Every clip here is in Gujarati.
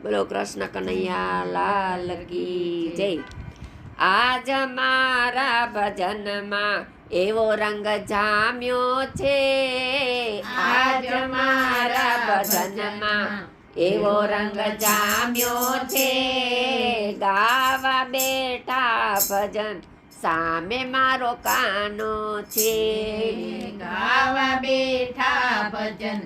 બોલો કૃષ્ણ કનૈયા લાલ કી જય આજ મારા ભજનમાં એવો રંગ જામ્યો છે આજ મારા ભજનમાં એવો રંગ જામ્યો છે ગાવા બેઠા ભજન સામે મારો કાનો છે ગાવા બેઠા ભજન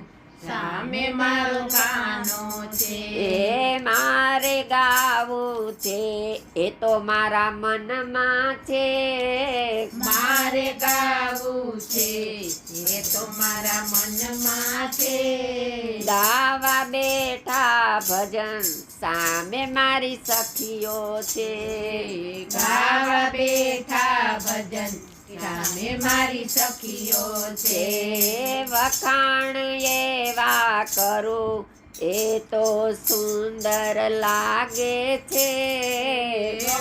સામે મારો કાનો છે. એ મારે ગાવું છે. એ તો મારા મનમાં છે. મારે ગાવું છે. એ તો મારા મનમાં છે. ગાવા બેઠા ભજન સામે મારી સખીઓ છે. ગાવા બેઠા ભજન સામે મારી સખીઓ છે. વખાણ વખાણ એવા કરું? એ તો સુંદર લાગે છે.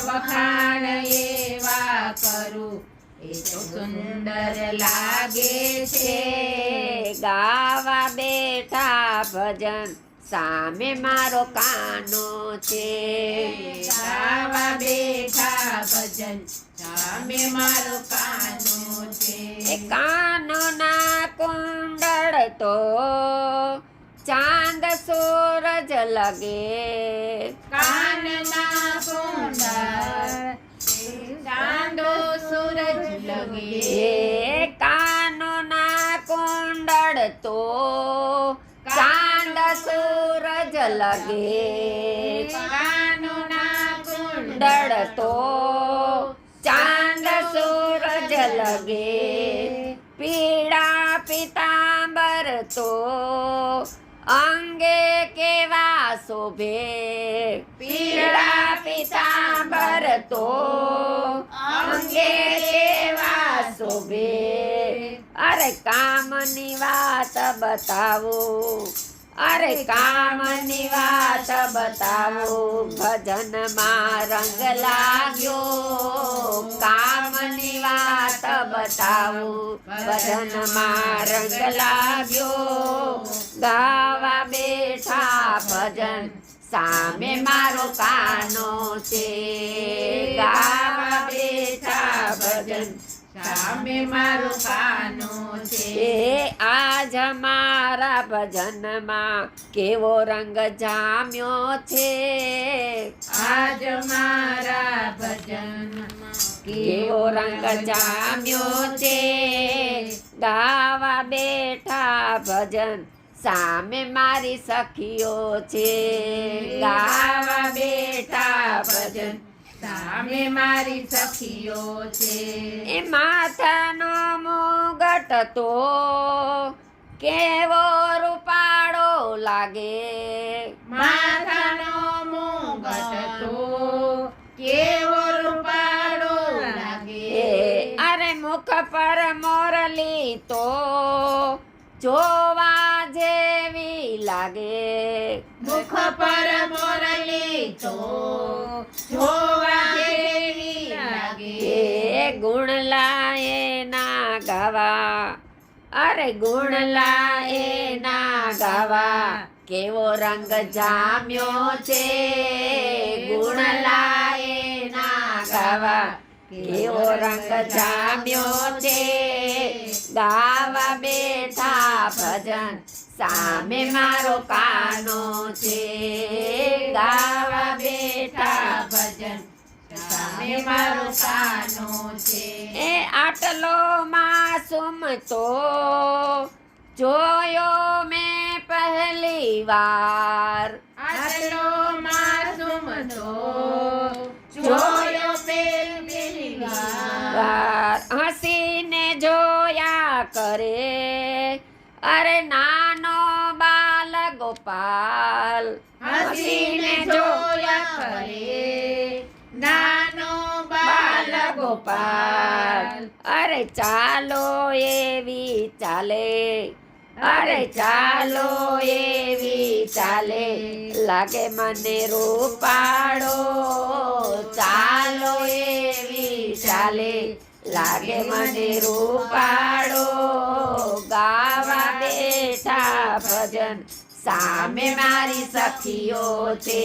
વખાણ એવા કરું. એ તો સુંદર લાગે છે. ગાવા બેઠા ભજન સામે મારો કાનો છે. ગાવા બેઠા ભજન સામે મારો કાનો છે. કાનો ના તો ચાંદ સૂરજ લગે. કાનમાં કુંડળ ચાંદો સૂરજ લગે. એ કાનો ના કુંડળ તો ચાંદ સૂરજ લગે. કાનોના કુંડળ તો ચાંદ સૂરજ લગે. તો અંગે કેવા શોભે? પીળા પિતાંબર તો અંગે કેવા શોભે? અરે કામની વાત બતાવો, અરે કામની વાત બતાવો, ભજનમાં રંગ લાગ્યો વાત બતાવો. ભજનમાં રંગ લાગ્યો. ગાવા બેઠા ભજન. સામે મારો કાનો છે. ગાવા બેઠા ભજન. સામે મારો કાનો છે. આજ મારા ભજનમાં કેવો રંગ જામ્યો છે. આજ મારા ભજનમાં કેવો રંગ જામ્યો છે? ગાવા બેઠા ભજન સામે મારી સખીઓ છે. ગાવા બેઠા ભજન સામે મારી સખીઓ છે. એ માથાનો મુગટ તો કેવો રૂપાળો લાગે? માથાનો મુગટ તો કેવો પર મોરલી તો જોવા જેવી લાગે. મુખ પર મોરલી તો જોવા જેવી લાગે. ગુણ લાએ ના ગાવા. અરે ગુણ લાએ ના ગાવા. કેવો રંગ જામ્યો છે. ગુણ લાએ ના ગાવા. કેવો રંગ જામ્યો છે? ગાવા બેઠા ભજન સામે મારો કાનો છે. ગાવા બેઠા ભજન સામે મારો કાનો એ આટલો માસુમ તો જોયો મેં પહેલી વાર. કરે. અરે નાનો બાલ ગોપાલ, હસીને જોયા કરે. નાનો બાલ ગોપાલ, અરે ચાલો એવી ચાલે. અરે ચાલો એવી ચાલે. લાગે મને રૂપાડો ચાલો એવી ચાલે. લાગે મને રૂપાળો, ગાવા બેઠા ભજન. સામે મારી સખીઓ છે,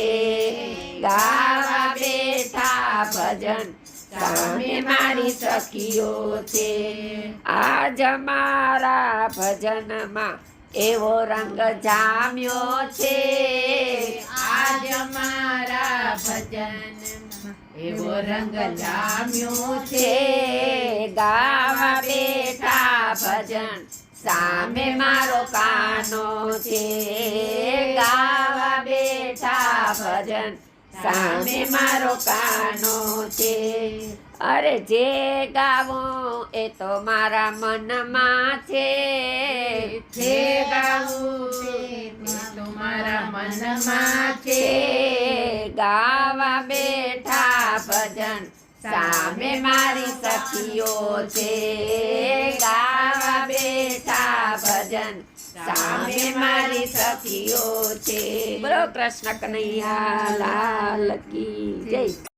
ગાવા બેઠા ભજન. સામે મારી સખીઓ છે, આજ મારા ભજનમાં એવો રંગ જામ્યો છે. આજ મારા ભજનમાં એવો રંગ જામ્યો છે. ગાવા બેઠા ભજન. સામે મારો કાનો છે. ગાવા બેઠા ભજન. સામે મારો કાનો છે. અરે જે ગાવો એ તો મારા મનમાં છે. જે ગાવું તો મારા મનમાં છે છે. ગાવા બેઠા સામે મારી સખીઓ છે. ગાવા બેઠા ભજન. સામે મારી સખીઓ છે. બોલો કૃષ્ણ કનૈયા લાલ કી જય.